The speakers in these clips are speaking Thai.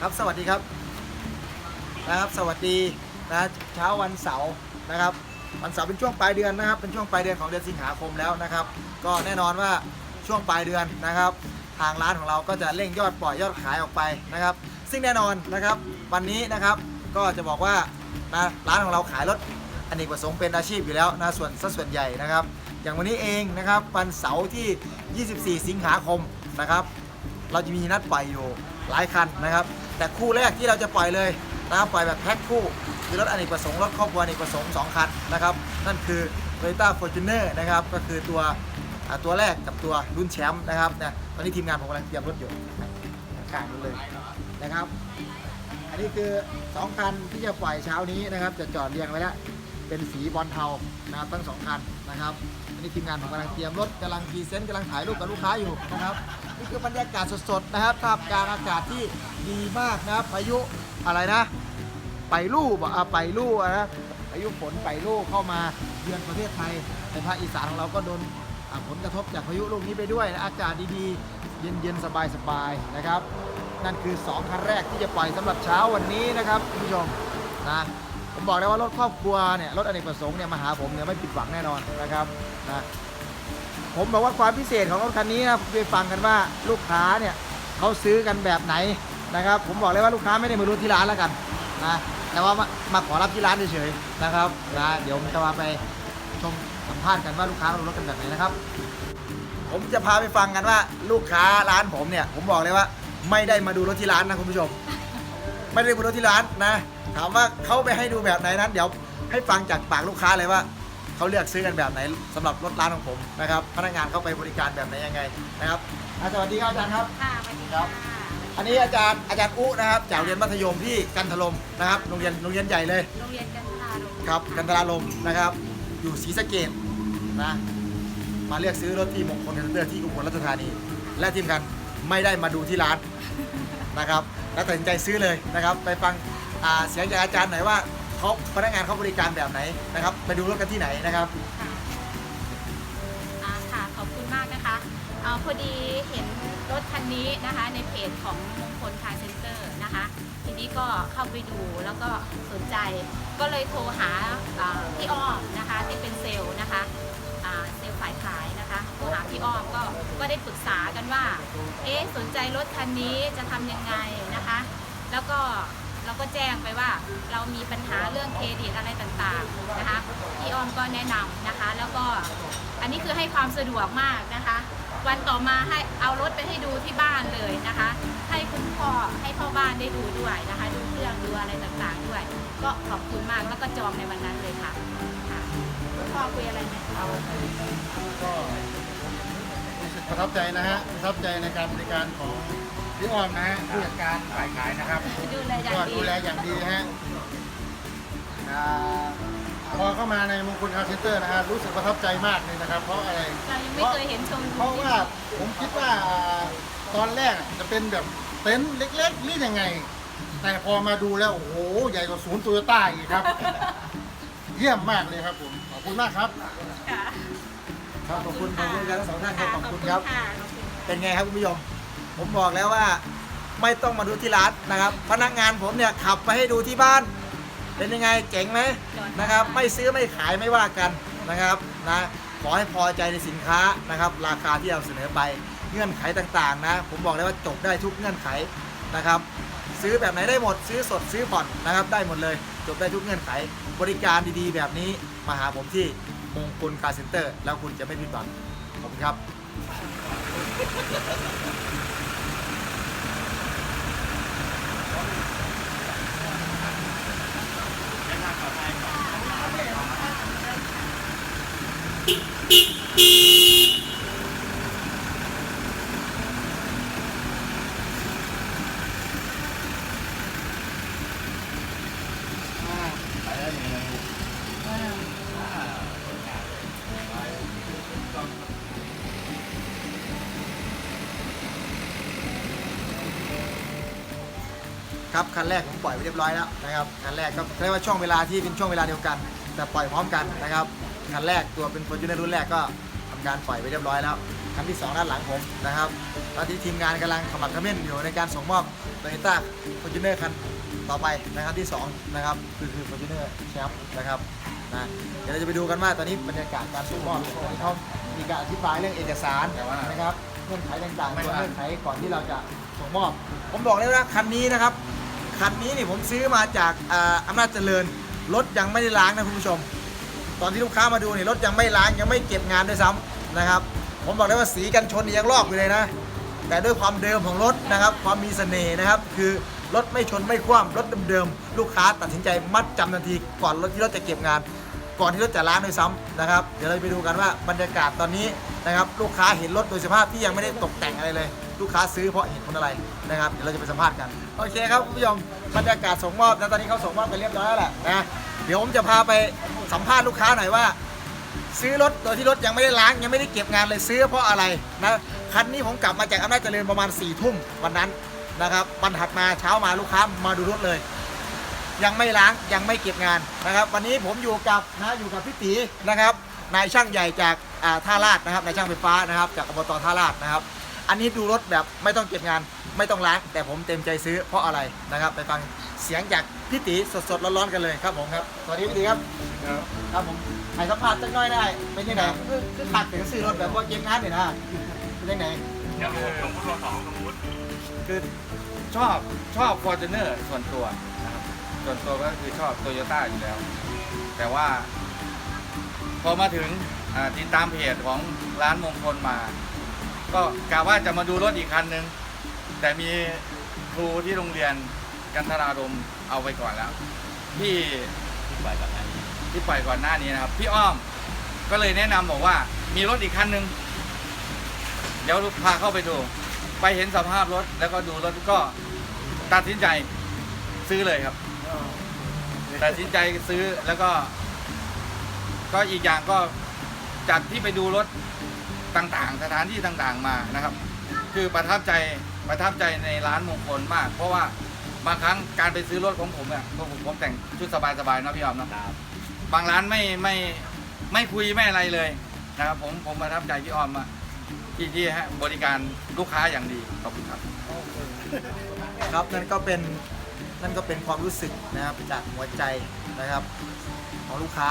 ครับสวัสดีครับนะครับสวัสดีนะเช้าวันเสาร์นะครับวันเสาร์เป็นช่วงปลายเดือนนะครับ เป็นช่วงปลายเดือนของเดือนสิงหาคมแล้วนะครับ ก็แน่นอนว่าช่วงปลายเดือนนะครับ ทางร้านของเราก็จะเร่งยอดปล่อยยอดขายออกไปนะครับ ซึ่งแน่นอนนะครับ วันนี้นะครับก็จะบอกว่านะร้านของเราขายรถอเนกประสงค์เป็นอาชีพอยู่แล้วนะส่วนสัดส่วนใหญ่นะครับ อย่างวันนี้เองนะครับวันเสาร์ที่ 24 สิงหาคมนะครับ เราจะมีนัดปล่อยอยู่หลายคันนะครับ แต่คู่แรกที่เราจะปล่อยเลยนะครับปล่อยแบบแพ็คคู่คือรถอเนกประสงค์รถครอบครัวอเนกประสงค์2คันนะครับนั่นคือ Toyota Fortuner นะครับก็คือตัวตัวแรกกับตัวรุ่นแชมป์นะครับเนี่ยตอนนี้ทีมงานผมกำลังเตรียมรถอยู่ข้างๆนู้นเลยนะครับ อันนี้คือ 2 คันที่จะปล่อยเช้านี้นะครับ จะจอดเรียงไว้แล้วเป็นสีบอลเทานะครับทั้งสองคัน นะครับอันนี้ทีมงานผมกำลังเตรียมรถกำลังพรีเซนต์กำลังถ่ายรูปกับลูกค้าอยู่นะครับนี่คือบรรยากาศสดๆนะครับท่ามกลางอากาศที่ดีมากนะครับพายุอะไรนะ ไปลู่บ่อะไปลู่นะพายุฝนไปลู่เข้ามาเยือนประเทศไทยในภาคอีสานของเราก็โดนผลกระทบจากพายุลูกนี้ไปด้วยนะอากาศดีๆ เย็นๆ สบายๆนะครับ นั่นคือ 2 คันแรกที่จะปล่อยสำหรับเช้าวันนี้นะครับคุณผู้ชมนะ ผมบอกเลยว่ารถครอบครัวเนี่ยรถอเนกประสงค์เนี่ยมาหาผมเนี่ยไม่ผิดหวังแน่นอนนะครับนะผมบอกว่าความพิเศษของรถคันนี้นะไปฟังกันว่าลูกค้าเนี่ยเขาซื้อกันแบบไหนนะครับ ผมบอกเลยว่าลูกค้าไม่ได้มาดูที่ร้านแล้วกันนะแต่ว่ามามาขอรับที่ร้านเฉยๆนะครับนะเดี๋ยวผมจะมาไปชมสัมภาษณ์กันว่าลูกค้าเรารถกันแบบไหนนะครับ ผมจะพาไปฟังกันว่าลูกค้าร้านผมเนี่ย ผมบอกเลยว่า ไม่ได้มาดูรถที่ร้านนะคุณผู้ชม ไม่ได้มาดูรถที่ร้านนะ ถามว่าเขาไปให้ดูแบบไหนนั้น เดี๋ยวให้ฟังจากปากลูกค้าเลยว่าเขาเลือกซื้อกันแบบไหนสำหรับรถร้านของผมนะครับพนักงานเข้าไปบริการแบบไหนยังไงนะครับอะสวัสดีครับอาจารย์ครับค่ะสวัสดีครัค่ะบอันนี้อาจารย์อาจารย์อุนะครับจากโรงเรียนมัธยมที่กันทลมนะครับโรงเรียนโรงเรียนใหญ่เลยโรงเรียนกันทาลมครับกันทราลมนะครับ อยู่ศรีสะเกดนะมาเลือกซื้อรถที่มงคลกันเตอร์ที่อุบลราชธานี และทีมกันไม่ได้มาดูที่ร้านนะครับ แล้วตัดสินใจซื้อเลยนะครับ ไปฟังเสียงจากอาจารย์หน่อยว่าเขาพนักงานเขาบริการแบบไหนนะครับ ไปดูรถกันที่ไหนนะครับค่ะอ่าค่ะขอบคุณมากนะคะเอ่อพอดีเห็นรถคันนี้นะคะในเพจของมงคลคาร์เซ็นเตอร์นะคะทีนี้ก็เข้าไปดูแล้วก็สนใจ ก็เลยโทรหาอ่าพี่อ้อมนะคะที่เป็นเซลล์นะคะ พี่อ้อมก็ก็ได้ปรึกษากันว่า เอ๊ะสนใจรถคันนี้จะทำยังไงนะคะ แล้วก็เราก็แจ้งไปว่าเรามีปัญหาเรื่องเครดิตอะไรต่างๆนะคะพี่อ้อมก็แนะนำนะคะ แล้วก็อันนี้คือให้ความสะดวกมากนะคะ วันต่อมาให้เอารถไปให้ดูที่บ้านเลยนะคะ ให้คุณพ่อให้พ่อบ้านได้ดูด้วยนะคะ ดูเครื่องดูอะไรต่างๆด้วย ก็ขอบคุณมากแล้วก็จองในวันนั้นเลยค่ะคุณพ่อคุยอะไรไหมเอาก็ รู้สึกประทับใจนะฮะประทับใจในการบริการของพี่อ้อมนะฮะผู้จัดการฝ่ายขายนะครับดูแลอย่างก็ดี ดูแลอย่างดีฮะอ่าพอเข้ามาในมงคลคาร์เซ็นเตอร์นะฮะรู้สึกประทับใจมากเลยนะครับ เพราะอะไร เรายังไม่เคยเห็นโชว์รูมเพราะว่าผมคิดว่าตอนแรกจะเป็นแบบเต็นท์เล็กๆนี่ยังไง แต่พอมาดูแล้ว โอ้โห ใหญ่กว่าศูนย์โตโยต้าอีกครับ เยี่ยมมากเลยครับผม ขอบคุณมากครับ ค่ะ ครับขอบคุณขอบคุณอาจารย์ทั้งสองท่านครับขอบคุณครับค่ะขอบคุณเป็นไงครับคุณผู้ชม ผมบอกแล้วว่าไม่ต้องมาดูที่ร้านนะครับ พนักงานผมเนี่ยขับไปให้ดูที่บ้าน เป็นยังไงเจ๋งไหมนะครับ ไม่ซื้อไม่ขายไม่ว่ากันนะครับนะขอให้พอใจในสินค้านะครับ ราคาที่เราเสนอไปเงื่อนไขต่างๆ นะ ผมบอกเลยว่าจบได้ทุกเงื่อนไขนะครับ ซื้อแบบไหนได้หมด ซื้อสดซื้อผ่อนนะครับ ได้หมดเลย จบได้ทุกเงื่อนไข บริการดีๆ แบบนี้มาหาผมที่ มงคลคาเซ็นเตอร์ แล้วคุณจะไม่ผิดหวังขอบคุณครับ ครับคันแรกผมปล่อยไปเรียบร้อยแล้วนะครับคันแรกก็เรียกว่าช่วงเวลาที่เป็นช่วงเวลาเดียวกัน แต่ปล่อยพร้อมกันนะครับคันแรกตัวเป็น f o r t u n e r รุ่นแรกก็ทำการปล่อยไปเรียบร้อยแล้วคันที่สองด้านหลังผมนะครับตอนที่ทีมงานกำลังขมักเขม้นอยู่ในการส่งมอบโตโยต้าฟอร์จูเนอร์คันต่อไปนะครับที่สองนะครับ คือคือฟอร์จูเนอร์แชมป์นะครับนะเดี๋ยวเราจะไปดูกันว่าตอนนี้บรรยากาศการส่งมอบเนี่ยตอนนี้เขามีการอธิบายเรื่องเอกสารนะครับเงื่อนไขต่างๆเงื่อนไขก่อนที่เราจะส่งมอบ ผมบอกเลยว่าคันนี้นะครับ คันนี้นี่ผมซื้อมาจากอ่าอำนาจเจริญรถยังไม่ได้ล้างนะคุณผู้ชม ตอนที่ลูกค้ามาดูนี่รถยังไม่ล้างยังไม่เก็บงานด้วยซ้ำนะครับ ผมบอกเลยว่าสีกันชนยังลอกอยู่เลยนะ แต่ด้วยความเดิมของรถนะครับ ความมีเสน่ห์นะครับ คือรถไม่ชนไม่คว่ำรถเดิมๆลูกค้าตัดสินใจมัดจำทันทีก่อนรถที่รถจะเก็บงาน ก่อนที่รถจะล้างด้วยซ้ำนะครับ เดี๋ยวเราไปดูกันว่าบรรยากาศตอนนี้นะครับ ลูกค้าเห็นรถโดยสภาพที่ยังไม่ได้ตกแต่งอะไรเลย ลูกค้าซื้อเพราะเห็นคนอะไรนะครับเดี๋ยวเราจะไปสัมภาษณ์กันโอเคครับคุณผู้ชมบรรยากาศส่งมอบนะตอนนี้เขาส่งมอบไปเรียบร้อยแล้วแหละนะเดี๋ยวผมจะพาไปสัมภาษณ์ลูกค้าหน่อยว่า ซื้อรถโดยที่รถยังไม่ได้ล้างยังไม่ได้เก็บงานเลยซื้อเพราะอะไรนะคันนี้ผมกลับมาจากอำนาจเจริญประมาณ4ี่ทุ่มวันนั้นนะครับวันถัดมาเช้ามาลูกค้ามาดูรถเลย ยังไม่ล้างยังไม่เก็บงานนะครับ วันนี้ผมอยู่กับนะอยู่กับพี่ตีนะครับนายช่างใหญ่จากอ่าท่าลาดนะครับนายช่างไฟฟ้านะครับ จากอบตท่าลาดนะครับ อันนี้ดูรถแบบไม่ต้องเก็บงานไม่ต้องล้าง แต่ผมเต็มใจซื้อเพราะอะไรนะครับ ไปฟังเสียงจากพี่ตีสดๆร้อนๆกันเลยครับผมครับสวัสดีพี่ตีครับครับผมให้สัมภาษณ์จังน้อยได้เป็นยังไงคือคือขัดถึงซื้อรถแบบว่าเก็บงานเนี่ยนะเป็นยังไงคือชอบชอบ f o r t u n e r ส่วนตัวนะครับส่วนตัวก็คือชอบโตโยต้าอยู่แล้ว แต่ว่า พอมาถึงอ่าติดตามเพจของร้านมงคลมา ก็กะว่าจะมาดูรถอีกคันนึง แต่มีครูที่โรงเรียนกันทรารมเอาไปก่อนแล้ว ที่ที่ปล่อยก่อนหน้านี้ที่ปล่อยก่อนหน้านี้นะครับ พี่อ้อมก็เลยแนะนำบอกว่า มีรถอีกคันนึงเดี๋ยวพาเข้าไปดู ไปเห็นสภาพรถแล้วก็ดูรถก็ตัดสินใจซื้อเลยครับตัดสินใจซื้อแล้วก็ ก็อีกอย่างก็จากที่ไปดูรถ ต่างๆ สถานที่ต่างๆมานะครับ คือประทับใจประทับใจในร้านมงคลมาก เพราะว่าบางครั้งการไปซื้อรถของผมเนี่ยผมผมแต่งชุดสบายๆเนอะพี่ออมเนอะบางร้านไม่ไม่ไม่คุยไม่อะไรเลยนะครับผมผมประทับใจพี่ออมอะที่ที่ให้บริการลูกค้าอย่างดีขอบคุณครับ ครับนั่นก็เป็นนั่นก็เป็นความรู้สึกนะครับจากหัวใจนะครับของลูกค้า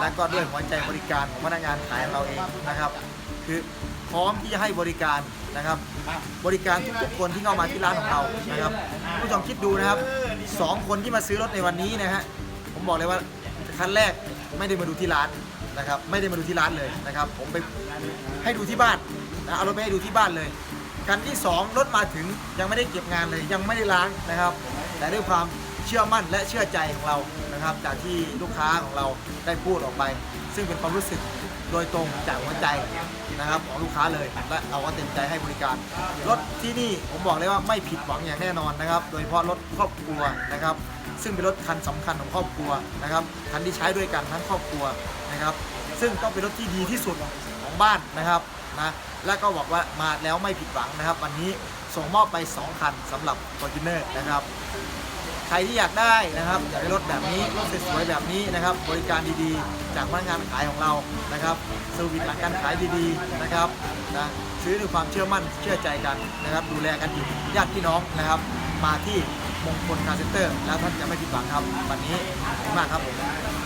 และก็ด้วยหัวใจบริการของพนักงานขายของเราเองนะครับ คือพร้อมที่จะให้บริการนะครับ บริการทุกๆคนที่เข้ามาที่ร้านของเรานะครับผู้ชมคิดดูนะครับสองคนที่มาซื้อรถในวันนี้นะฮะผมบอกเลยว่าคันแรกไม่ได้มาดูที่ร้านนะครับ ไม่ได้มาดูที่ร้านเลยนะครับ ผมไปให้ดูที่บ้านนะเอารถไปให้ดูที่บ้านเลยคันที่สองรถมาถึงยังไม่ได้เก็บงานเลยยังไม่ได้ล้างนะครับ แต่ด้วยความ เชื่อมั่นและเชื่อใจของเรานะครับ จากที่ลูกค้าของเราได้พูดออกไป ซึ่งเป็นความรู้สึกโดยตรงจากหัวใจนะครับของลูกค้าเลยและเราก็เต็มใจให้บริการ รถที่นี่ผมบอกเลยว่าไม่ผิดหวังอย่างแน่นอนนะครับ โดยเฉพาะรถครอบครัวนะครับ ซึ่งเป็นรถคันสำคัญของครอบครัวนะครับคันที่ใช้ด้วยกันทั้งครอบครัวนะครับ ซึ่งต้องเป็นรถที่ดีที่สุดของบ้านนะครับนะและก็บอกว่ามาแล้วไม่ผิดหวังนะครับ วันนี้ส่งมอบไป 2 คันสำหรับ f o r t u n e r นะครับ ใครที่อยากได้นะครับอยากได้รถแบบนี้รถสวยๆแบบนี้นะครับ บริการดีๆ จากพนักงานขายของเรานะครับเซอร์วิสหลังการขายดีๆนะครับนะซื้อด้วยความเชื่อมั่นเชื่อใจกันนะครับ ดูแลกันอยู่ญาติพี่น้องนะครับ มาที่มงคลคาร์เซ็นเตอร์ แล้วท่านจะไม่ผิดหวังครับ วันนี้ขอบคุณมากครับผม